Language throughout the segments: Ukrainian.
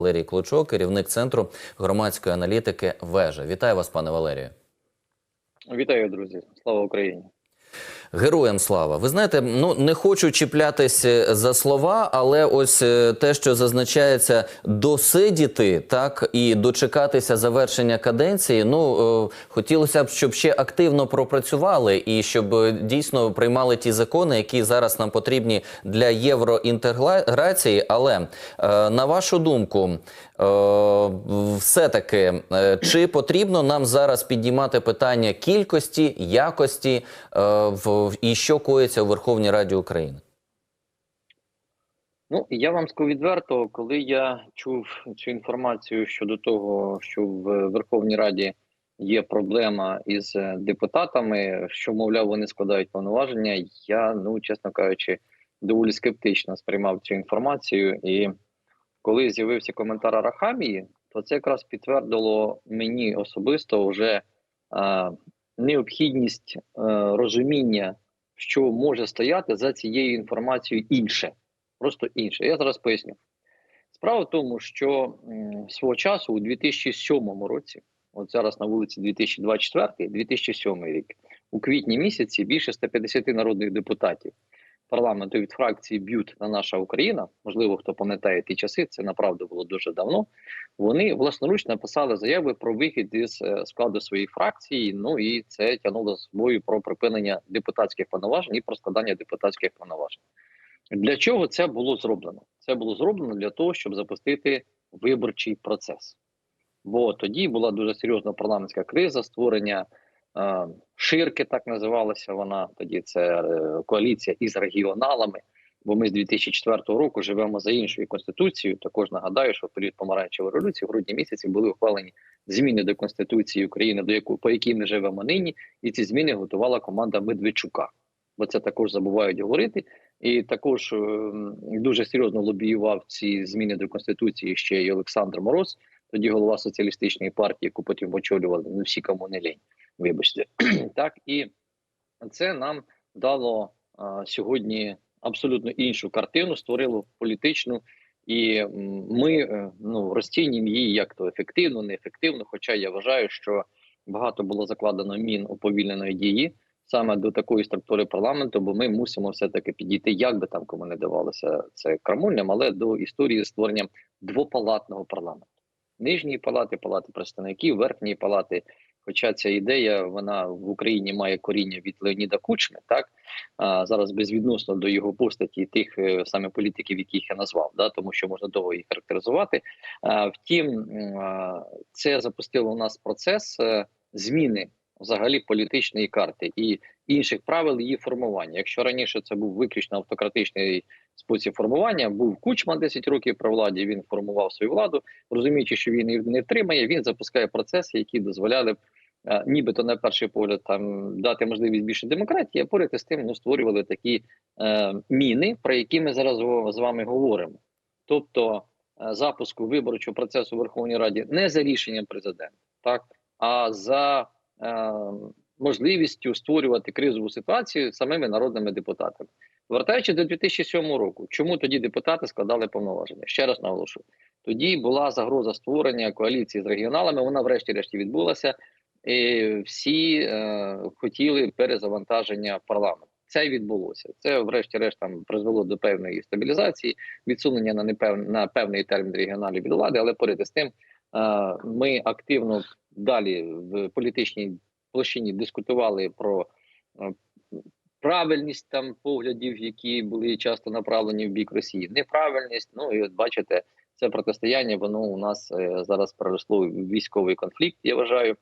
Валерій Клучок, керівник центру громадської аналітики Вежа. Вітаю вас, пане Валерію. Вітаю, друзі! Слава Україні! Героям слава. Ви знаєте, ну не хочу чіплятись за слова, але ось е, те, що зазначається досидіти, так і дочекатися завершення каденції. Ну е, хотілося б, щоб ще активно пропрацювали і щоб е, дійсно приймали ті закони, які зараз нам потрібні для євроінтеграції. Але е, на вашу думку, е, все-таки е, чи потрібно нам зараз піднімати питання кількості, якості е, в і що коїться у Верховній Раді України? Ну я вам скажу відверто, коли я чув цю інформацію щодо того, що в Верховній Раді є проблема із е, депутатами, що мовляв вони складають повноваження. Я ну чесно кажучи, доволі скептично сприймав цю інформацію. І коли з'явився коментар Арахамії, то це якраз підтвердило мені особисто вже а, необхідність а, розуміння, що може стояти за цією інформацією інше, просто інше. Я зараз поясню. Справа в тому, що свого часу у 2007 році, от зараз на вулиці 2024, 2007 рік, у квітні місяці більше 150 народних депутатів парламенту від фракції Б'ют на наша Україна, можливо, хто пам'ятає ті часи, це направду було дуже давно. Вони власноруч написали заяви про вихід із е, складу своєї фракції. Ну і це тягнуло з собою про припинення депутатських повноважень і про складання депутатських повноважень. Для чого це було зроблено? Це було зроблено для того, щоб запустити виборчий процес. Бо тоді була дуже серйозна парламентська криза, створення ширки, так називалася вона. Тоді це е, коаліція із регіоналами. Бо ми з 2004 року живемо за іншою конституцією. Також нагадаю, що в період помаранчевої революції в грудні місяці були ухвалені зміни до конституції України, до яку по якій ми живемо нині, і ці зміни готувала команда Медведчука. Бо це також забувають говорити. І також е, дуже серйозно лобіював ці зміни до конституції ще й Олександр Мороз, тоді голова соціалістичної партії, яку потім очолювали ну всі кому не лінь. Вибачте, так і це нам дало а, сьогодні абсолютно іншу картину, створило політичну, і ми е, ну розцінюємо її як то ефективно, неефективно. Хоча я вважаю, що багато було закладено мін уповільненої дії саме до такої структури парламенту, бо ми мусимо все таки підійти, як би там кому не давалося це крамольним, але до історії створення двопалатного парламенту, нижньої палати, палати представників, верхньої палати. Хоча ця ідея вона в Україні має коріння від Леоніда Кучми, так а, зараз безвідносно до його постаті тих е, саме політиків, яких я назвав, да тому що можна довго їх характеризувати. А, втім, а, це запустило у нас процес е, зміни взагалі політичної карти і інших правил її формування. Якщо раніше це був виключно автократичний спосіб формування, був Кучма 10 років при владі. Він формував свою владу, розуміючи, що він не втримає. Він запускає процеси, які дозволяли б. Е, Нібито на перший погляд там дати можливість більше демократії, а поряд із тим ну, створювали такі е, міни, про які ми зараз з вами говоримо. Тобто е, запуску виборчого процесу в Верховній Раді не за рішенням президента, так а за е, можливістю створювати кризову ситуацію самими народними депутатами. Вертаючи до 2007 року, чому тоді депутати складали повноваження? Ще раз наголошую. Тоді була загроза створення коаліції з регіоналами. Вона, врешті-решті, відбулася. Всі е, хотіли перезавантаження парламенту. Це відбулося. Це, врешті-решт, там призвело до певної стабілізації, відсунення на непев... на певний термін регіоналів від влади, але поряд із тим е, ми активно далі в політичній площині дискутували про е, правильність там поглядів, які були часто направлені в бік Росії, неправильність. Ну і от бачите, це протистояння. Воно у нас зараз переросло в військовий конфлікт. Я вважаю,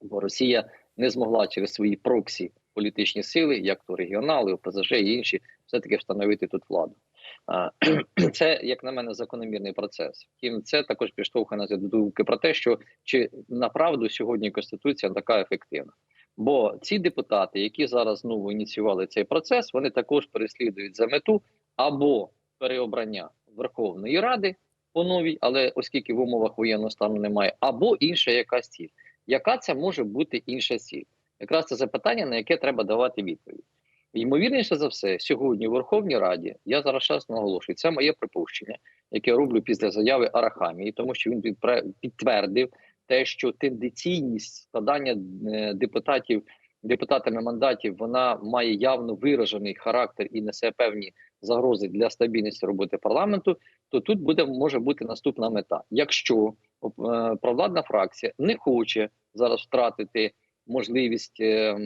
бо Росія не змогла через свої проксі політичні сили, як то регіонали, ОПЗЖ і інші, все таки встановити тут владу. Це, як на мене, закономірний процес. Втім, це також підштовхує нас до думки про те, що чи направду сьогодні конституція така ефективна. Бо ці депутати, які зараз знову ініціювали цей процес, вони також переслідують за мету або переобрання Верховної Ради по новій, але оскільки в умовах воєнного стану немає, або інша якась ціль. Яка це може бути інша ціль? Якраз це запитання, на яке треба давати відповідь. Ймовірніше за все, сьогодні у Верховній Раді я зараз чесно наголошую. Це моє припущення, яке я роблю після заяви Арахамії, тому що він підтвердив те, що тенденційність складання е, депутатів депутатами мандатів вона має явно виражений характер і несе певні загрози для стабільності роботи парламенту. То тут буде може бути наступна мета. Якщо е, провладна фракція не хоче зараз втратити можливість е,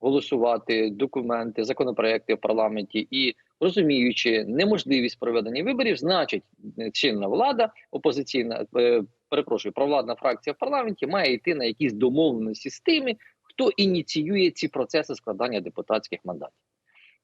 голосувати документи, законопроекти в парламенті і розуміючи неможливість проведення виборів, значить е, чинна влада, опозиційна е, перепрошую, провладна фракція в парламенті має йти на якісь домовленості з тими, хто ініціює ці процеси складання депутатських мандатів.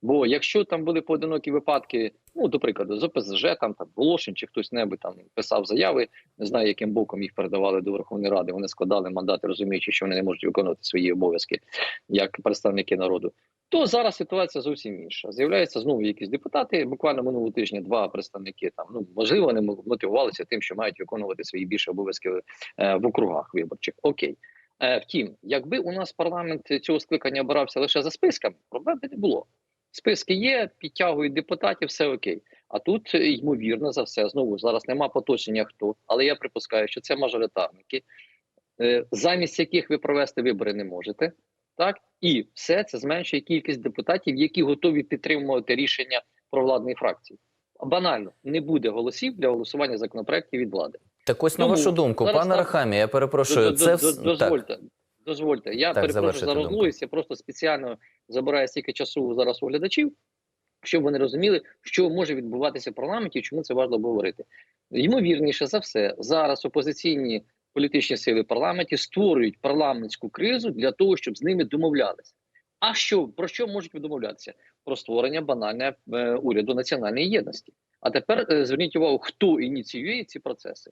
Бо якщо там були поодинокі випадки, ну до прикладу, з ОПЗЖ, там там Волошин чи хтось небудь там писав заяви, не знаю, яким боком їх передавали до Верховної Ради. Вони складали мандати, розуміючи, що вони не можуть виконувати свої обов'язки як представники народу. То зараз ситуація зовсім інша. З'являються знову якісь депутати. Буквально минулого тижня два представники там. Ну можливо, вони мотивувалися тим, що мають виконувати свої більше обов'язки е, в округах виборчих. Окей. Е, втім, якби у нас парламент цього скликання обирався лише за списками, проблем не було. Списки є, підтягують депутатів, все окей. А тут е, ймовірно за все знову зараз нема поточення хто, але я припускаю, що це мажоритарники, е, замість яких ви провести вибори не можете. Так і все це зменшує кількість депутатів, які готові підтримувати рішення провладної фракції. Банально не буде голосів для голосування законопроектів від влади. Так ось на Тому вашу думку, зараз пане так- Рахамі, я перепрошую, До- це до- вс- до- дозвольте. так. Дозвольте, я Так, перепрошую за думку. я просто спеціально забираю стільки часу зараз у глядачів, щоб вони розуміли, що може відбуватися в парламенті і чому це важливо говорити. Ймовірніше за все, зараз опозиційні політичні сили в парламенті створюють парламентську кризу для того, щоб з ними домовлялися. А що про що можуть домовлятися? Про створення банальне е, уряду національної єдності. А тепер е, зверніть увагу, хто ініціює ці процеси.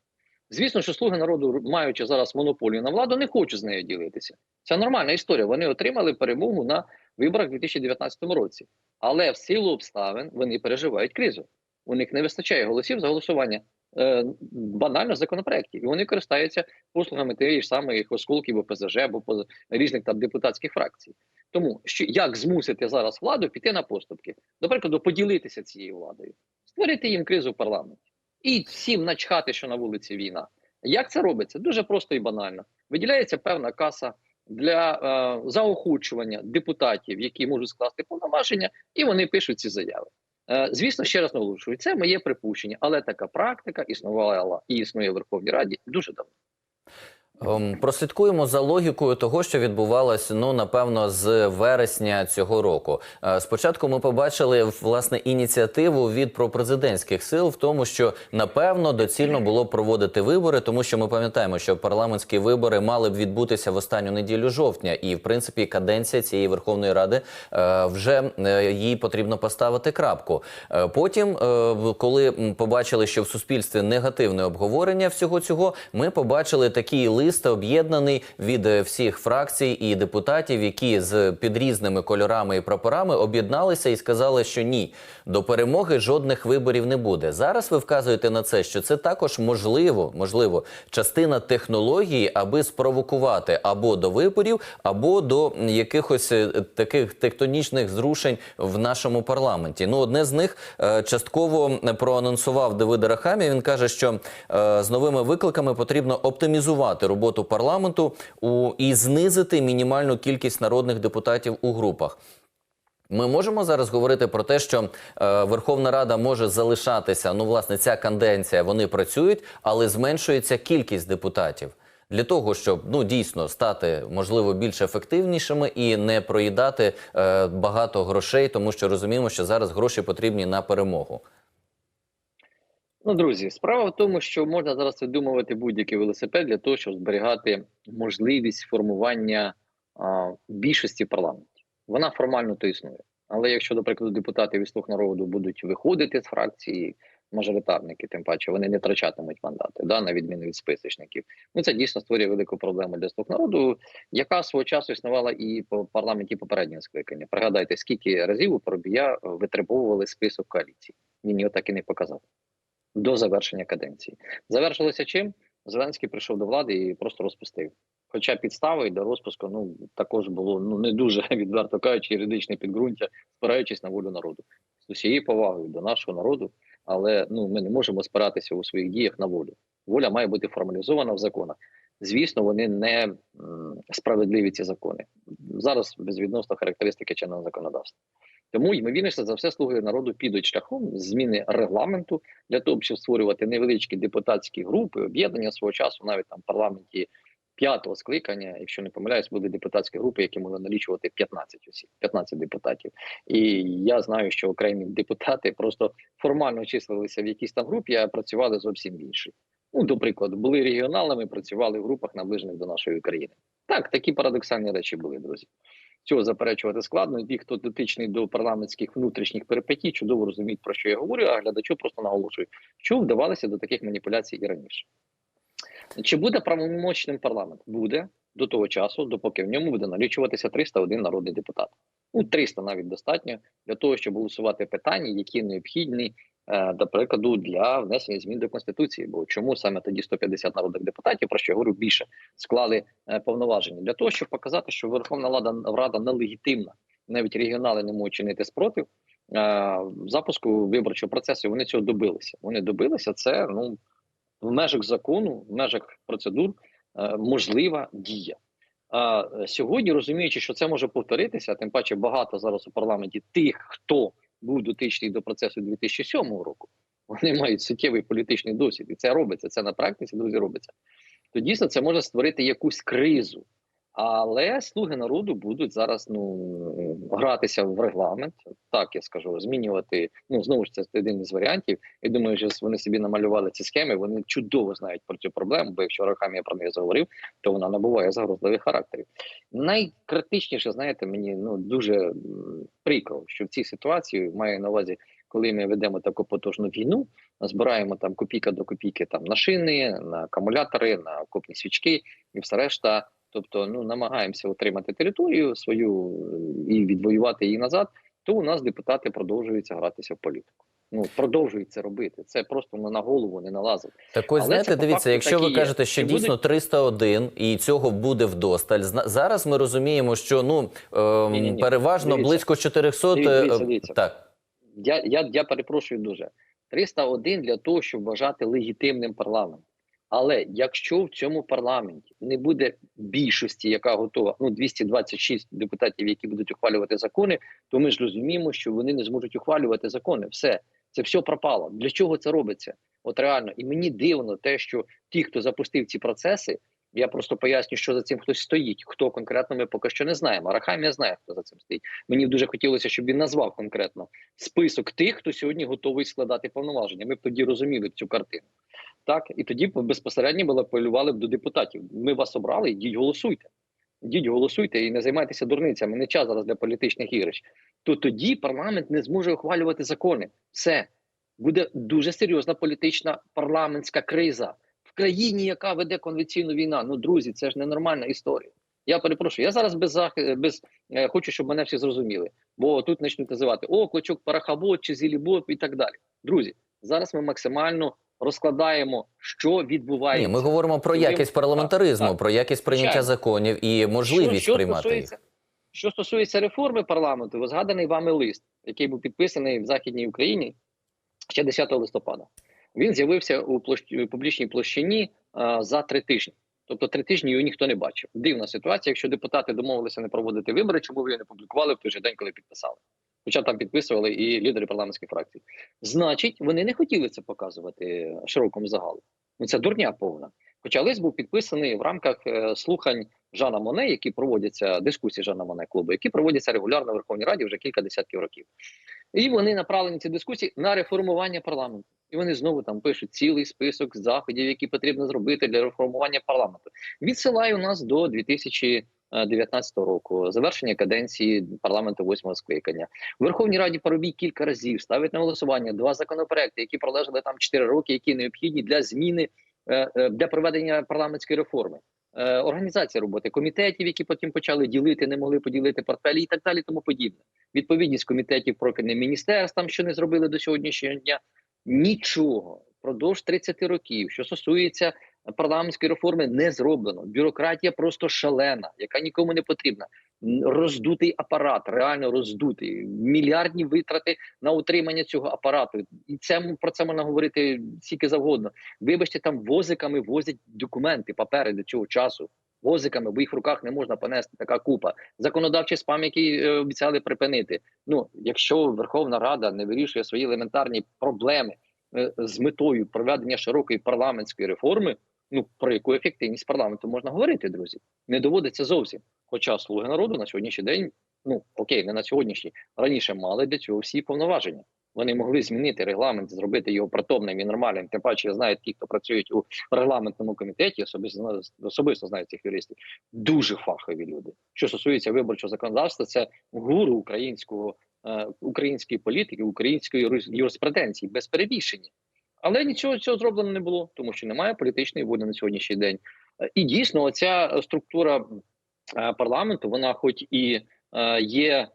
Звісно, що слуги народу, маючи зараз монополію на владу, не хочуть з нею ділитися. Це нормальна історія. Вони отримали перемогу на виборах у 2019 році. Але в силу обставин вони переживають кризу. У них не вистачає голосів за голосування е, банально законопроєктів. І вони користаються послугами тієї ж самих осколків ОПЗЖ або різних там депутатських фракцій. Тому що як змусити зараз владу піти на поступки, до прикладу, поділитися цією владою, створити їм кризу в парламенті і всім начхати, що на вулиці війна. Як це робиться? Дуже просто і банально. Виділяється певна каса для е, заохочування депутатів, які можуть скласти повноваження, і вони пишуть ці заяви. Е, звісно, ще раз наголошую, це моє припущення, але така практика існувала і існує в Верховній Раді дуже давно. Ем, Прослідкуємо за логікою того, що відбувалося, ну напевно, з вересня цього року. Е, Спочатку ми побачили власне ініціативу від пропрезидентських сил в тому, що напевно доцільно було проводити вибори, тому що ми пам'ятаємо, що парламентські вибори мали б відбутися в останню неділю жовтня, і в принципі каденція цієї Верховної Ради е, вже е, їй потрібно поставити крапку. Потім, коли побачили, що в суспільстві негативне обговорення всього цього, ми побачили такий лист об'єднаний від е, всіх фракцій і депутатів, які з під різними кольорами і прапорами об'єдналися і сказали, що ні, до перемоги жодних виборів не буде. Зараз ви вказуєте на це, що це також можливо, можливо, частина технології, аби спровокувати або до виборів, або до якихось е, таких тектонічних зрушень в нашому парламенті. Ну, одне з них е, частково проанонсував Давид Рахамі. Він каже, що з новими викликами потрібно оптимізувати роботу парламенту у і знизити мінімальну кількість народних депутатів у групах. Ми можемо зараз говорити про те, що е, Верховна Рада може залишатися. Ну, власне, ця канденція вони працюють, але зменшується кількість депутатів для того, щоб ну дійсно стати можливо більш ефективнішими і не проїдати е, багато грошей, тому що розуміємо, що зараз гроші потрібні на перемогу. Ну, друзі, справа в тому, що можна зараз видумувати будь-який велосипед для того, щоб зберігати можливість формування а, більшості в парламенті. Вона формально то існує. Але якщо, до прикладу, депутати від слуг народу будуть виходити з фракції, мажоритарники, тим паче вони не втрачатимуть мандати, да, на відміну від списочників. Ну це дійсно створює велику проблему для слуг народу, яка свого часу існувала і по парламенті попереднього скликання. Пригадайте, скільки разів у Поробія витребовували список коаліції. Він його так і не показав до завершення каденції. Завершилося чим? Зеленський прийшов до влади і просто розпустив. Хоча підстави до розпуску ну також було ну не дуже відверто кажучи, юридичне підґрунтя, спираючись на волю народу з усією повагою до нашого народу, але ну ми не можемо спиратися у своїх діях на волю. Воля має бути формалізована в законах. Звісно, вони не справедливі ці закони. Зараз безвідносно характеристики чинного законодавства. Тому ймовірніше за все слуги народу підуть шляхом зміни регламенту для того, щоб створювати невеличкі депутатські групи, об'єднання свого часу, навіть там в парламенті п'ятого скликання, якщо не помиляюсь, були депутатські групи, які могли налічувати 15 осіб, 15 депутатів. І я знаю, що окремі депутати просто формально числилися в якійсь там групі, а працювали зовсім інші. Ну, до прикладу, були регіоналами, працювали в групах наближених до нашої країни. Так, такі парадоксальні речі були, друзі. Цього заперечувати складно. Ті, хто дотичний до парламентських внутрішніх перипетій, чудово розуміють, про що я говорю, а глядачу просто наголошую, що вдавалося до таких маніпуляцій і раніше. Чи буде правомочним парламент? Буде до того часу, допоки в ньому буде налічуватися 301 народний депутат. Ну, 300 навіть достатньо для того, щоб голосувати питання, які необхідні, до прикладу, для внесення змін до конституції. Бо чому саме тоді 150 народних депутатів, про що я говорю більше, склали е, повноваження для того, щоб показати, що Верховна Рада Рада нелегітимна, навіть регіонали не можуть чинити спротив. е, Запуску виборчого процесу вони цього добилися. Вони добилися це ну в межах закону, в межах процедур е, можлива дія. А е, сьогодні, розуміючи, що це може повторитися, тим паче багато зараз у парламенті тих, хто був дотичний до процесу 2007 року, вони мають суттєвий політичний досвід, і це робиться. Це на практиці, друзі, робиться. То дійсно це може створити якусь кризу. Але слуги народу будуть зараз ну гратися в регламент, так я скажу, змінювати. Ну знову ж це один із варіантів. Я думаю, що вони собі намалювали ці схеми. Вони чудово знають про цю проблему. Бо якщо роками я про неї заговорив, то вона набуває загрозливих характерів. Найкритичніше, знаєте, мені ну дуже прикро, що в цій ситуації маю на увазі, коли ми ведемо таку потужну війну, збираємо там копійка до копійки там на шини, на акумулятори, на окопні свічки і все решта. Тобто, ну намагаємося отримати територію свою е, і відвоювати її назад. То у нас депутати продовжуються гратися в політику. Ну продовжують це робити. Це просто ну, на голову не налазить. Так ось знаєте, дивіться, якщо ви є. кажете, що І дійсно будуть- 301 і цього буде вдосталь. зна- Зараз ми розуміємо, що ну ем, Ні-ні-ні, переважно дивіться. близько 400... Дивіться, е, дивіться, дивіться. Так, Я, я, я перепрошую дуже. 301 для того, щоб вважати легітимним парламент. Але якщо в цьому парламенті не буде більшості, яка готова, ну 226 депутатів, які будуть ухвалювати закони, то ми ж розуміємо, що вони не зможуть ухвалювати закони. Все це все пропало. Для чого це робиться? От реально, і мені дивно те, що ті, хто запустив ці процеси, я просто поясню, що за цим хтось стоїть. Хто конкретно ми поки що не знаємо. Рахамія знає, хто за цим стоїть. Мені дуже хотілося, щоб він назвав конкретно список тих, хто сьогодні готовий складати повноваження. Ми б тоді розуміли цю картину. Так, і тоді безпосередньо були апелювали б до депутатів. Ми вас обрали, йдіть голосуйте. Йдіть голосуйте і не займайтеся дурницями. Не час зараз для політичних ігрищ. То тоді парламент не зможе ухвалювати закони. Все буде дуже серйозна політична парламентська криза в країні, яка веде конвенційну війну. Ну, друзі, це ж ненормальна історія. Я перепрошую. Я зараз без зах... без е, хочу, щоб мене всі зрозуміли. Бо тут почнуть називати о, клочок парахабот чи зілібот і так далі. Друзі, зараз ми максимально розкладаємо, що відбувається. ні, ми говоримо про якість парламентаризму, так, про якість прийняття законів і можливість що, що приймати їх. що стосується реформи парламенту, згаданий вами лист, який був підписаний в Західній Україні ще 10 листопада. Він з'явився у площ- публічній площині а, за три тижні. Тобто три тижні його ніхто не бачив. Дивна ситуація. Якщо депутати домовилися не проводити вибори, чому ви його не публікували в той же день, коли підписали? Хоча там підписували і лідери парламентських фракцій. Значить, вони не хотіли це показувати широкому загалу. Ну це дурня повна. Хоча лист був підписаний в рамках е, слухань Жана Моне, які проводяться дискусії Жана Моне клубу, які проводяться регулярно в Верховній Раді вже кілька десятків років. І вони направлені ці дискусії на реформування парламенту. І вони знову там пишуть цілий список заходів, які потрібно зробити для реформування парламенту. Відсилаю нас до 2019 року, завершення каденції парламенту восьмого скликання. В Верховній Раді Парубій кілька разів ставить на голосування два законопроекти, які пролежали там 4 роки, які необхідні для зміни е, е, для проведення парламентської реформи. Е, Організація роботи комітетів, які потім почали ділити, не могли поділити портфелі і так далі, тому подібне. Відповідність комітетів профільним міністерствам, що не зробили до сьогоднішнього дня. Нічого впродовж 30 років, що стосується парламентської реформи не зроблено. Бюрократія просто шалена, яка нікому не потрібна. Роздутий апарат, реально роздутий, мільярдні витрати на утримання цього апарату. І це про це можна говорити скільки завгодно. Вибачте, там возиками возять документи, папери до цього часу. Возиками, бо їх в руках не можна понести така купа. Законодавчий спам, який е, обіцяли припинити. Ну, якщо Верховна Рада не вирішує свої елементарні проблеми е, з метою проведення широкої парламентської реформи, ну про яку ефективність парламенту можна говорити, друзі, не доводиться зовсім. Хоча слуги народу на сьогоднішній день, ну окей, не на сьогоднішній, раніше мали для цього всі повноваження. Вони могли змінити регламент, зробити його притомним і нормальним. Тим паче, я знаю ті, хто працюють у регламентному комітеті, особисто особисто знаю цих юристів. Дуже фахові люди. Що стосується виборчого законодавства, це гуру українського е, української політики, української юриспруденції без перебільшення. Але нічого цього зроблено не було, тому що немає політичної волі на сьогоднішній день. Е, І дійсно, оця структура е, парламенту, вона, хоч і е, є е,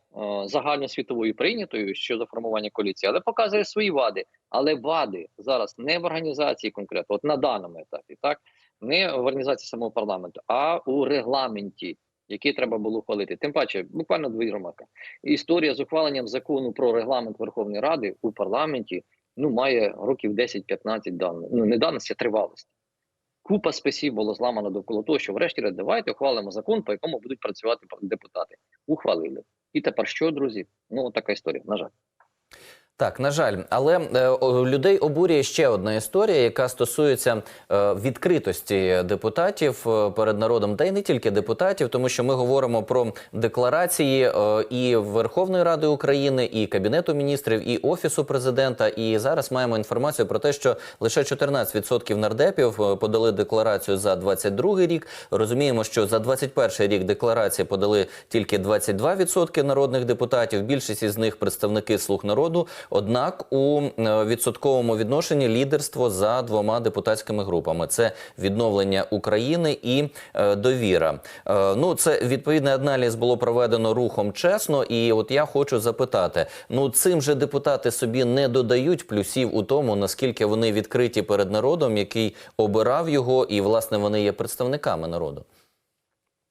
загальносвітовою прийнятою щодо формування коаліції, але показує свої вади. Але вади зараз не в організації конкретно, от на даному етапі, так не в організації самого парламенту, а у регламенті, який треба було ухвалити. Тим паче, буквально дві ремарки. Історія з ухваленням закону про регламент Верховної Ради у парламенті ну має років 10-15 даних. Ну не даності, а тривалості. Купа списів було зламано довкола того, що врешті давайте ухвалимо закон, по якому будуть працювати депутати. Ухвалили. І тепер що, друзі? Ну така історія. На жаль. Так, на жаль, але е, людей обурює ще одна історія, яка стосується е, відкритості депутатів е, перед народом, та й не тільки депутатів, тому що ми говоримо про декларації і Верховної Ради України, і Кабінету міністрів, і Офісу президента. І зараз маємо інформацію про те, що лише 14% нардепів подали декларацію за 22 рік. Розуміємо, що за 21 рік декларації подали тільки 22% народних депутатів. Більшість із них представники слуг народу. Однак у е, відсотковому відношенні лідерство за двома депутатськими групами: це відновлення України і е, довіра. Е, ну, це відповідний аналіз було проведено рухом чесно. І от я хочу запитати: ну цим же депутати собі не додають плюсів у тому, наскільки вони відкриті перед народом, який обирав його, і власне вони є представниками народу.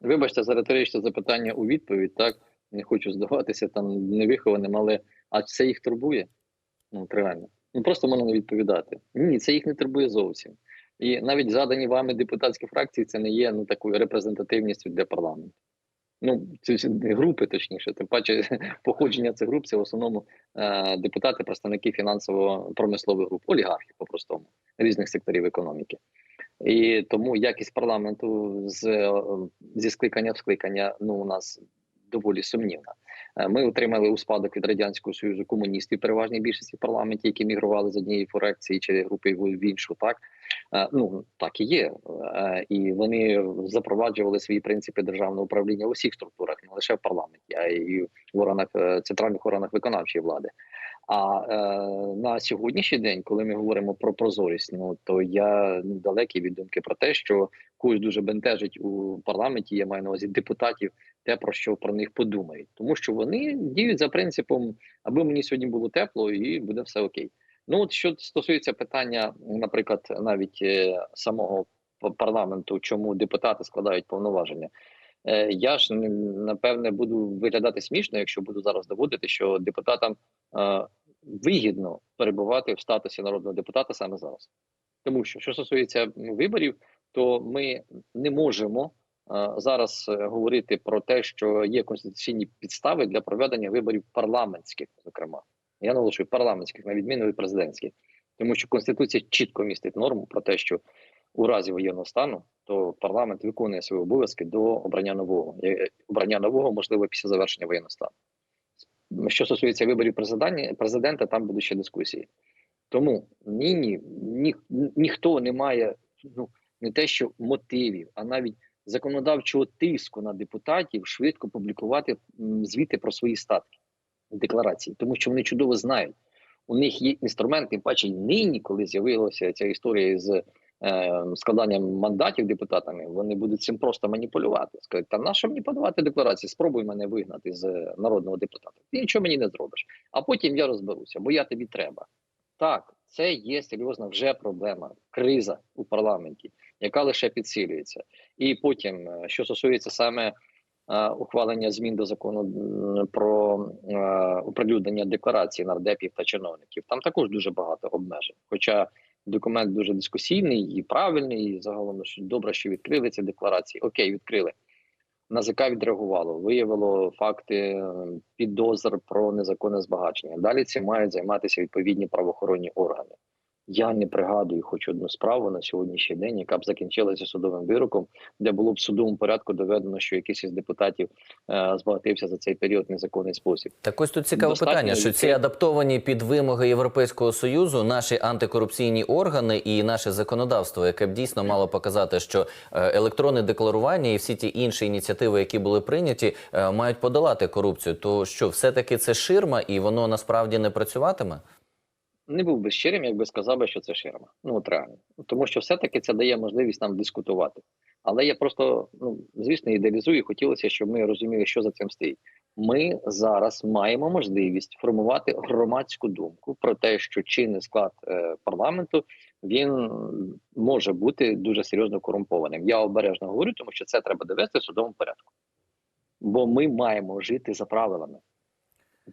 Вибачте за риторичне запитання у відповідь. Так не хочу здаватися там невихованим, але а це їх турбує? Ну реально. Ну просто можна не відповідати. Ні, це їх не турбує зовсім. І навіть задані вами депутатські фракції це не є ну такою репрезентативністю для парламенту. Ну, всі групи, точніше, тим паче походження цих груп це в основному е, депутати, представники фінансово-промислових груп, олігархи по-простому, різних секторів економіки. І тому якість парламенту з е, зі скликання в скликання ну у нас доволі сумнівна. Е, Ми отримали у спадок від радянського союзу комуністів, переважній більшості в парламенті, які мігрували з однієї фракції чи групи в іншу. Так Е, ну так і є, Е, і вони запроваджували свої принципи державного управління у всіх структурах, не лише в парламенті, а й в органах центральних органах виконавчої влади. А е, на сьогоднішній день, коли ми говоримо про прозорість, ну то я ну, далекий від думки про те, що когось дуже бентежить у парламенті. Я маю на увазі депутатів, те про що про них подумають, тому що вони діють за принципом, аби мені сьогодні було тепло, і буде все окей. Ну от що стосується питання, наприклад, навіть е, самого парламенту, чому депутати складають повноваження. Е, Я ж напевне буду виглядати смішно, якщо буду зараз доводити, що депутатам е, вигідно перебувати в статусі народного депутата саме зараз. Тому що що стосується виборів, то ми не можемо е, зараз говорити про те, що є конституційні підстави для проведення виборів парламентських, зокрема. Я наголошую парламентських, на відміну від президентських, тому що конституція чітко містить норму про те, що у разі воєнного стану то парламент виконує свої обов'язки до обрання нового. Е, Обрання нового можливо після завершення воєнного стану. Що стосується виборів президента, там будуть ще дискусії. Тому ні, ні, ні, ніхто не має ну не те, що мотивів, а навіть законодавчого тиску на депутатів швидко публікувати звіти про свої статки декларації, тому що вони чудово знають. У них є інструмент, тим паче нині, коли з'явилася ця історія з складанням мандатів депутатами, вони будуть цим просто маніпулювати. Скажуть, та нащо мені подавати декларації? Спробуй мене вигнати з народного депутата. Ти нічого мені не зробиш. А потім я розберуся, бо я тобі треба. Так, це є серйозна вже проблема, криза у парламенті. яка лише підсилюється. І потім, е, що стосується саме е, ухвалення змін до закону про е, оприлюднення декларацій нардепів та чиновників, там також дуже багато обмежень. Хоча документ дуже дискусійний і правильний, і загалом що добре, що відкрили ці декларації. Окей, відкрили. НАЗК відреагувало, виявило факти е, підозр про незаконне збагачення. Далі цим мають займатися відповідні правоохоронні органи. Я не пригадую хоч одну справу на сьогоднішній день, яка б закінчилася судовим вироком, де було б в судовому порядку доведено, що якийсь із депутатів е, збагатився за цей період незаконний спосіб. Так ось тут цікаве Достатньо питання, що ці адаптовані під вимоги Європейського союзу наші антикорупційні органи і наше законодавство, яке б дійсно мало показати, що е, електронне декларування і всі ті інші ініціативи, які були прийняті, е, мають подолати корупцію. То що все таки це ширма, і воно насправді не працюватиме? Не був би щирим, якби сказав би, що це ширма. Ну от реально, тому що все-таки це дає можливість нам дискутувати. Але я просто ну звісно ідеалізую. і Хотілося, щоб ми розуміли, що за цим стоїть. Ми зараз маємо можливість формувати громадську думку про те, що чинний склад е, парламенту він може бути дуже серйозно корумпованим. Я обережно говорю, тому що це треба довести в судовому порядку. Бо ми маємо жити за правилами.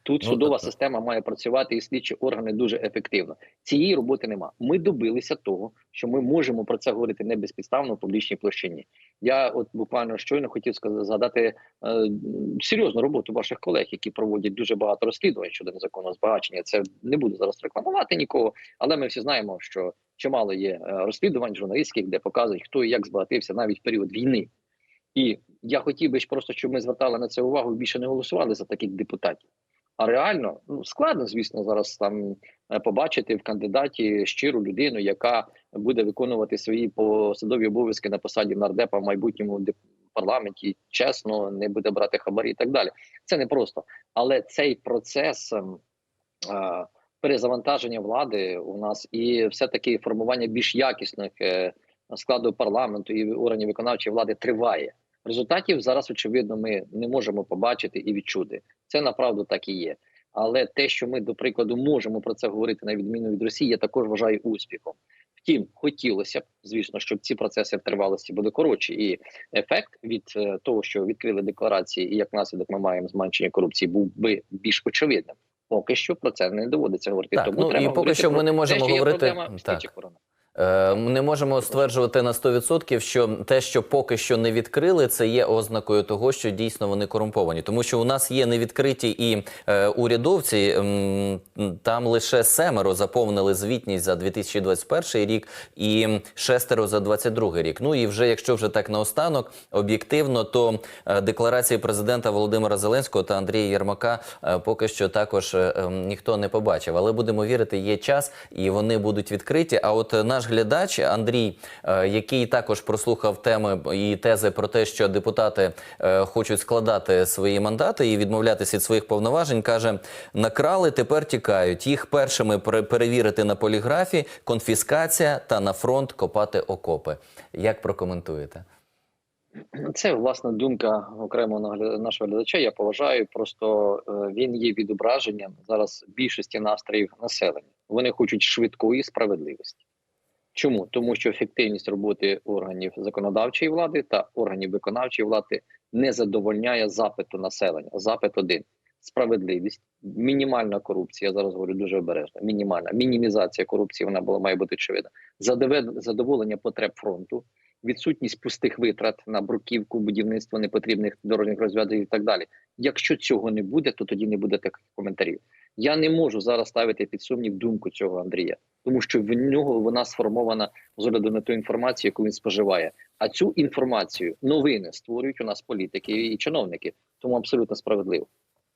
Тут Ну, судова система має працювати і слідчі органи дуже ефективно. Цієї роботи нема. Ми добилися того, що ми можемо про це говорити не безпідставно в публічній площині. Я от буквально щойно хотів сказати згадати е, серйозну роботу ваших колег, які проводять дуже багато розслідувань щодо незаконного збагачення. Це не буду зараз рекламувати нікого, але ми всі знаємо, що чимало є е, розслідувань журналістських, де показують, хто і як збагатився навіть в період війни. І я хотів би просто, щоб ми звертали на це увагу, більше не голосували за таких депутатів. А реально ну складно, звісно, зараз там е, побачити в кандидаті щиру людину, яка буде виконувати свої посадові обов'язки на посаді нардепа в майбутньому парламенті, чесно, не буде брати хабарі і так далі. Це не просто, але цей процес ем, е, перезавантаження влади у нас і все таки формування більш якісних е, складу парламенту і органів виконавчої влади триває. Результатів зараз очевидно ми не можемо побачити і відчути. Це направду так і є. Але те, що ми до прикладу можемо про це говорити на відміну від Росії, я також вважаю успіхом. Втім, хотілося б, звісно, щоб ці процеси в тривалості були коротші, і ефект від е, того, що відкрили декларації, і як наслідок ми маємо зменшення корупції, був би більш очевидним. Поки що про це не доводиться говорити. Так, Тому ну, треба і поки що ми не те, можемо що є говорити- проблема так. Е, не можемо стверджувати на 100%, що те, що поки що не відкрили, це є ознакою того, що дійсно вони корумповані. Тому що у нас є невідкриті і е, урядовці, там лише семеро заповнили звітність за 2021 рік і шестеро за 2022 рік. Ну і вже якщо вже так наостанок, об'єктивно, то е, декларації президента Володимира Зеленського та Андрія Єрмака е, поки що також ніхто не побачив. Але будемо вірити, є час і вони будуть відкриті. А от е, наш глядач Андрій, е, який також прослухав теми і тези про те, що депутати е, хочуть складати свої мандати і відмовлятися від своїх повноважень, каже: накрали, тепер тікають. Їх першими пере- перевірити на поліграфі, конфіскація та на фронт копати окопи. Як прокоментуєте? Це власна думка нагля- нашого глядача. Я поважаю. Просто е, він є відображенням зараз більшості настроїв населення. Вони хочуть швидкої справедливості. Чому? Тому що ефективність роботи органів законодавчої влади та органів виконавчої влади не задовольняє запиту населення. Запит один справедливість, мінімальна корупція. Я зараз говорю дуже обережно. Мінімальна мінімізація корупції. Вона була має бути очевидна. Задоволення потреб фронту, відсутність пустих витрат на бруківку, будівництво непотрібних дорожніх розв'язок і так далі. Якщо цього не буде, то тоді не буде таких коментарів. Я не можу зараз ставити під сумнів думку цього Андрія, тому що в нього вона сформована з огляду на ту інформацію, яку він споживає. А цю інформацію новини створюють у нас політики і чиновники, тому абсолютно справедливо.